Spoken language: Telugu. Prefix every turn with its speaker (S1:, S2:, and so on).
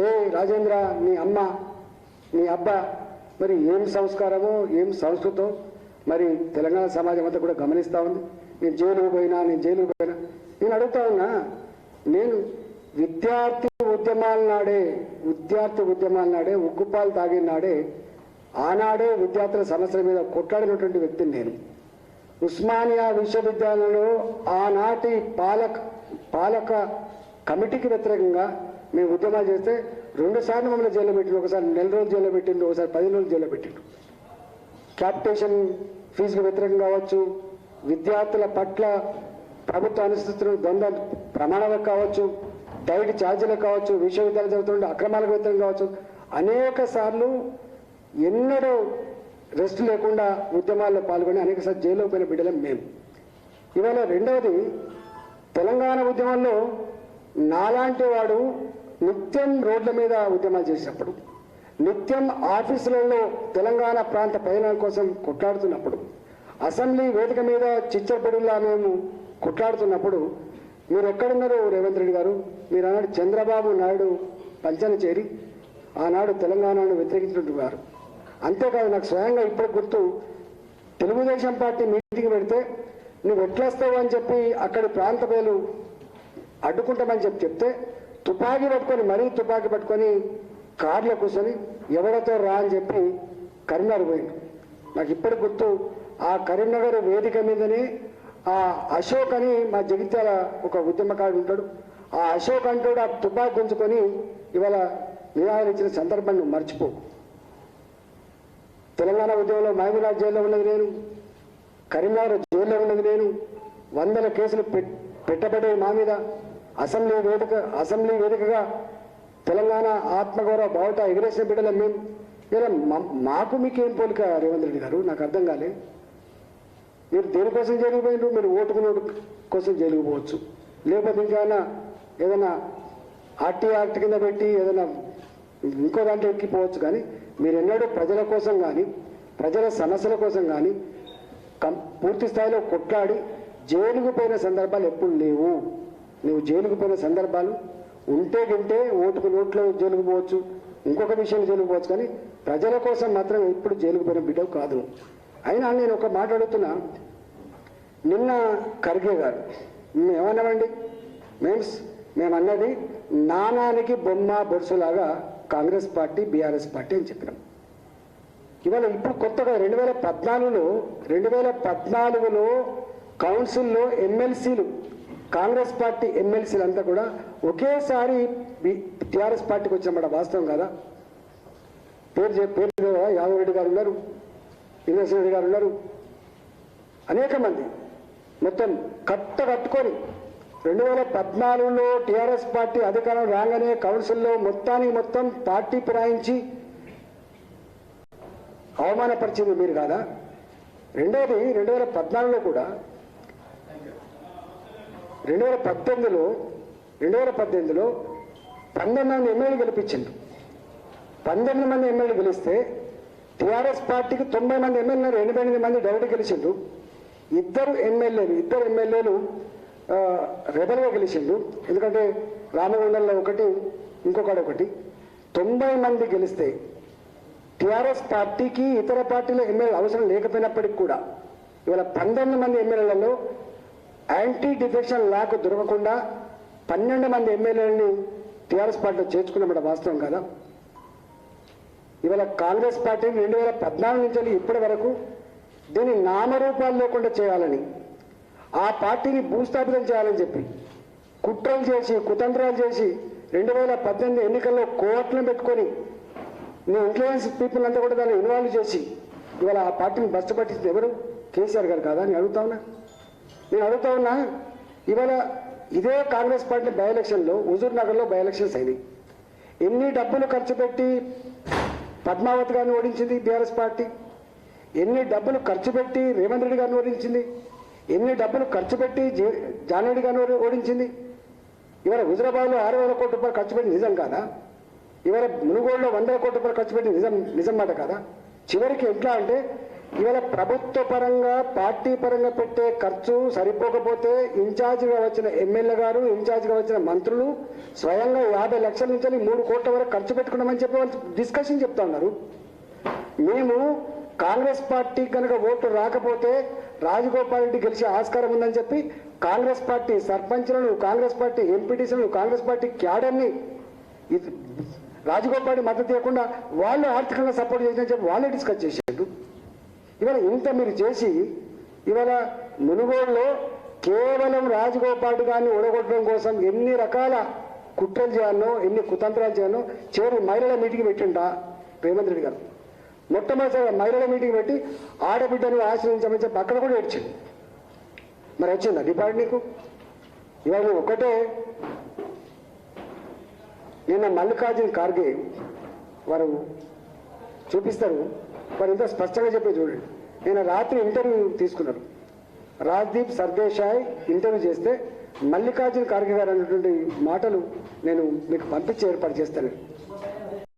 S1: ఏ రాజేంద్ర నీ అమ్మ నీ అబ్బా మరి ఏం సంస్కారమో ఏం సంస్కృతం మరి తెలంగాణ సమాజం అంతా కూడా గమనిస్తూ ఉంది. నేను జైలుకు పోయినా నేను జైలుకు పోయినా. నేను అడుగుతా ఉన్నా నేను విద్యార్థి ఉద్యమాల నాడే విద్యార్థి ఉద్యమాల నాడే ఉగ్గుపాలు తాగిన నాడే ఆనాడే విద్యార్థుల సమస్యల మీద కొట్లాడినటువంటి వ్యక్తిని నేను. ఉస్మానియా విశ్వవిద్యాలయంలో ఆనాటి పాలక పాలక కమిటీకి వ్యతిరేకంగా మేము ఉద్యమాలు చేస్తే రెండు సార్లు మమ్మల్ని జైల్లో పెట్టిండు ఒకసారి నెల రోజులు జైల్లో పెట్టిండు ఒకసారి పది రోజులు జైల్లో పెట్టిండు. క్యాపిటేషన్ ఫీజుకు వ్యతిరేకం కావచ్చు విద్యార్థుల పట్ల ప్రభుత్వ అనుసరిస్తున్న ద్వంద్వ ప్రమాణాలకు కావచ్చు డైట్ ఛార్జీలకు కావచ్చు విశ్వవిద్యాలయం జరుగుతున్న అక్రమాలకు వ్యతిరేకం కావచ్చు అనేక సార్లు ఎన్నడూ రెస్ట్ లేకుండా ఉద్యమాల్లో పాల్గొని అనేక సార్లు జైల్లో పోయిన బిడ్డలం మేము ఇవాళ రెండవది తెలంగాణ ఉద్యమంలో నాలాంటి వాడు నిత్యం రోడ్ల మీద ఉద్యమాలు చేసినప్పుడు నిత్యం ఆఫీసులలో తెలంగాణ ప్రాంత ప్రయోజనాల కోసం కొట్లాడుతున్నప్పుడు అసెంబ్లీ వేదిక మీద చిచ్చరపడిలా మేము కొట్లాడుతున్నప్పుడు మీరు ఎక్కడున్నారు రేవంత్ రెడ్డి గారు? మీరు ఆనాడు చంద్రబాబు నాయుడు పంచన చేరి ఆనాడు తెలంగాణను వ్యతిరేకించినట్టు వారు అంతేకాదు నాకు స్వయంగా ఇప్పుడు గుర్తు తెలుగుదేశం పార్టీ మీటింగ్ పెడితే నువ్వు ఎట్లొస్తావు అని చెప్పి అక్కడి ప్రాంత ప్రజలు అడ్డుకుంటామని చెప్పి చెప్తే తుపాకీ పట్టుకొని మరీ తుపాకీ పట్టుకొని కార్లో కూర్చొని ఎవరితో రా అని చెప్పి కరీంనగర్ పోయిండు. నాకు ఇప్పటి గుర్తు ఆ కరీంనగర్ వేదిక మీదనే ఆ అశోక్ అని మా జగిత్యాల ఒక ఉద్యమకారుడు ఉంటాడు. ఆ అశోక్ అంటాడు ఆ తుపాకీ గుంజుకొని ఇవాళ నిరాహారం ఇచ్చిన సందర్భాన్ని మర్చిపో. తెలంగాణ ఉద్యమంలో మహబూబ్నాథ్ జైల్లో ఉన్నది నేను కరీంనగర్ జైల్లో ఉన్నది నేను. వందల కేసులు పెట్టబడే మా మీద. అసెంబ్లీ వేదిక అసెంబ్లీ వేదికగా తెలంగాణ ఆత్మగౌరవ బావుట ఎగిరేసిన బిడ్డలం మేము ఇలా మాకు మీకేం పోలిక రేవంత్ రెడ్డి గారు? నాకు అర్థం కాలే. మీరు దేనికోసం జరిగిపోయినారు మీరు ఓటుకు కోసం జరిగిపోవచ్చు లేకపోతే ఇంకేమైనా ఏదైనా ఆర్టీ యాక్ట్ కింద పెట్టి ఏదైనా ఇంకో దాంట్లో ఎక్కిపోవచ్చు. కానీ మీరు ఎన్నడూ ప్రజల కోసం కానీ ప్రజల సమస్యల కోసం కానీ కం పూర్తి స్థాయిలో కొట్లాడి జైలుకు పోయిన సందర్భాలు ఎప్పుడు లేవు. నువ్వు జైలుకు పోయిన సందర్భాలు ఉంటే గింటే ఓటుకు నోట్లో జైలుకు పోవచ్చు. ఇంకొక విషయం జైలుకు పోవచ్చు. కానీ ప్రజల కోసం మాత్రం ఎప్పుడు జైలుకు పోయిన బిడ్డవు కాదు. అయినా నేను ఒక మాట్లాడుతున్నా నిన్న ఖర్గే గారు మేము మీన్స్ మేమన్నది మేము అన్నది నానానికి బొమ్మ బొరుసులాగా కాంగ్రెస్ పార్టీ బీఆర్ఎస్ పార్టీ అని చెప్పినాం. ఇవాళ ఇప్పుడు కొత్తగా రెండు వేల పద్నాలుగులో రెండు వేల పద్నాలుగులో కౌన్సిల్లో ఎమ్మెల్సీలు కాంగ్రెస్ పార్టీ ఎమ్మెల్సీలంతా కూడా ఒకేసారి టీఆర్ఎస్ పార్టీకి వచ్చినమాట వాస్తవం కదా? పేరు పేరు యాదవ్ రెడ్డి గారు ఉన్నారు ఇంద్రసేన్ రెడ్డి గారు ఉన్నారు. అనేక మంది మొత్తం కట్ట కట్టుకొని రెండు వేల పద్నాలుగులో టీఆర్ఎస్ పార్టీ అధికారం రాగానే కౌన్సిల్లో మొత్తానికి మొత్తం పార్టీ పిరాయించి అవమానపరిచింది మీరు కాదా? రెండవది రెండు వేల పద్నాలుగులో కూడా రెండు వేల పద్దెనిమిదిలో రెండు వేల పద్దెనిమిదిలో పంతొమ్మిది మంది ఎమ్మెల్యేలు గెలిపించిండు పంతొమ్మిది మంది ఎమ్మెల్యేలు గెలిస్తే టీఆర్ఎస్ పార్టీకి తొంభై మంది ఎమ్మెల్యేలు ఎనభై ఎనిమిది మంది డైరెక్ట్ గెలిచిండు ఇద్దరు ఎమ్మెల్యేలు ఇద్దరు ఎమ్మెల్యేలు రెబల్గా గెలిచిండు ఎందుకంటే రామగుండంలో ఒకటి ఇంకొకటి ఒకటి. తొంభై మంది గెలిస్తే టీఆర్ఎస్ పార్టీకి ఇతర పార్టీల ఎమ్మెల్యే అవసరం లేకపోయినప్పటికీ కూడా ఇవాళ పంతొమ్మిది మంది ఎమ్మెల్యేలలో యాంటీ డిఫెక్షన్ లాకు దొరకకుండా పన్నెండు మంది ఎమ్మెల్యేలని టీఆర్ఎస్ పార్టీలో చేర్చుకున్నమాట వాస్తవం కదా? ఇవాళ కాంగ్రెస్ పార్టీ రెండు వేల పద్నాలుగు నుంచి ఇప్పటి వరకు దీన్ని నామరూపాలు లేకుండా చేయాలని ఆ పార్టీని భూస్థాపితం చేయాలని చెప్పి కుట్రలు చేసి కుతంత్రాలు చేసి రెండు వేల పద్దెనిమిది ఎన్నికల్లో కోట్లను పెట్టుకొని మీ ఇన్ఫ్లుయెన్స్ పీపుల్ అంతా కూడా దాన్ని ఇన్వాల్వ్ చేసి ఇవాళ ఆ పార్టీని బస్సు పట్టించింది ఎవరు? కేసీఆర్ గారు కాదా? అని అడుగుతా ఉన్నా. నేను అడుగుతా ఉన్నా ఇవాళ ఇదే కాంగ్రెస్ పార్టీ బై ఎలక్షన్లో హుజూర్ నగర్లో బై ఎలక్షన్స్ అయినాయి. ఎన్ని డబ్బులు ఖర్చు పెట్టి పద్మావతి గారిని ఓడించింది బీఆర్ఎస్ పార్టీ? ఎన్ని డబ్బులు ఖర్చు పెట్టి రేవంత్ రెడ్డి గారిని ఓడించింది? ఎన్ని డబ్బులు ఖర్చు పెట్టి జే- జానరెడ్డి గారిని ఓడించింది? ఇవాళ హుజరాబాద్లో ఆరు వేల కోట్ల రూపాయలు ఖర్చు పెట్టి నిజం కాదా? ఇవాళ మునుగోడులో వందల కోట్ల రూపాయలు ఖర్చు పెట్టి నిజం నిజం మాట కాదా? చివరికి ఎట్లా అంటే ఇవాళ ప్రభుత్వ పరంగా పార్టీ పరంగా పెట్టే ఖర్చు సరిపోకపోతే ఇన్ఛార్జిగా వచ్చిన ఎమ్మెల్యే గారు ఇన్ఛార్జిగా వచ్చిన మంత్రులు స్వయంగా యాభై లక్షల నుంచి మూడు కోట్ల వరకు ఖర్చు పెట్టుకున్నామని చెప్పి వాళ్ళు డిస్కషన్ చెప్తా ఉన్నారు. మేము కాంగ్రెస్ పార్టీ కనుక ఓటు రాకపోతే రాజగోపాల్ రెడ్డి గెలిచే ఆస్కారం ఉందని చెప్పి కాంగ్రెస్ పార్టీ సర్పంచ్లను కాంగ్రెస్ పార్టీ ఎంపీటీసీలను కాంగ్రెస్ పార్టీ క్యాడర్ని రాజగోపాల్ మద్దతు ఇవ్వకుండా వాళ్ళు ఆర్థికంగా సపోర్ట్ చేసిన చెప్పి వాళ్ళే డిస్కస్ చేశారు. ఇవాళ ఇంత మీరు చేసి ఇవాళ మునుగోడులో కేవలం రాజగోపాల్ గారిని ఓడగొట్టడం కోసం ఎన్ని రకాల కుట్రలు చేయాలనో ఎన్ని కుతంత్రాలు చేయాలనో చివరి మహిళల మీటింగ్ పెట్టింట రేవంత్ రెడ్డి గారు. మొట్టమొదటిసారి మహిళల మీటింగ్ పెట్టి ఆడబిడ్డను ఆశ్రయించమని చెప్పి అక్కడ కూడా ఏడ్చింది మరి వచ్చిందా డిపార్ట్ నీకు? ఇవాళ ఒకటే నిన్న మల్లికార్జున ఖార్గే వారు చూపిస్తారు. వారు ఎంత స్పష్టంగా చెప్పి చూడండి. నేను రాత్రి ఇంటర్వ్యూ తీసుకున్నారు రాజ్దీప్ సర్దేశాయ్ ఇంటర్వ్యూ చేస్తే మల్లికార్జున ఖార్గే గారు అన్నటువంటి మాటలు నేను మీకు పంపించి ఏర్పాటు చేస్తాను.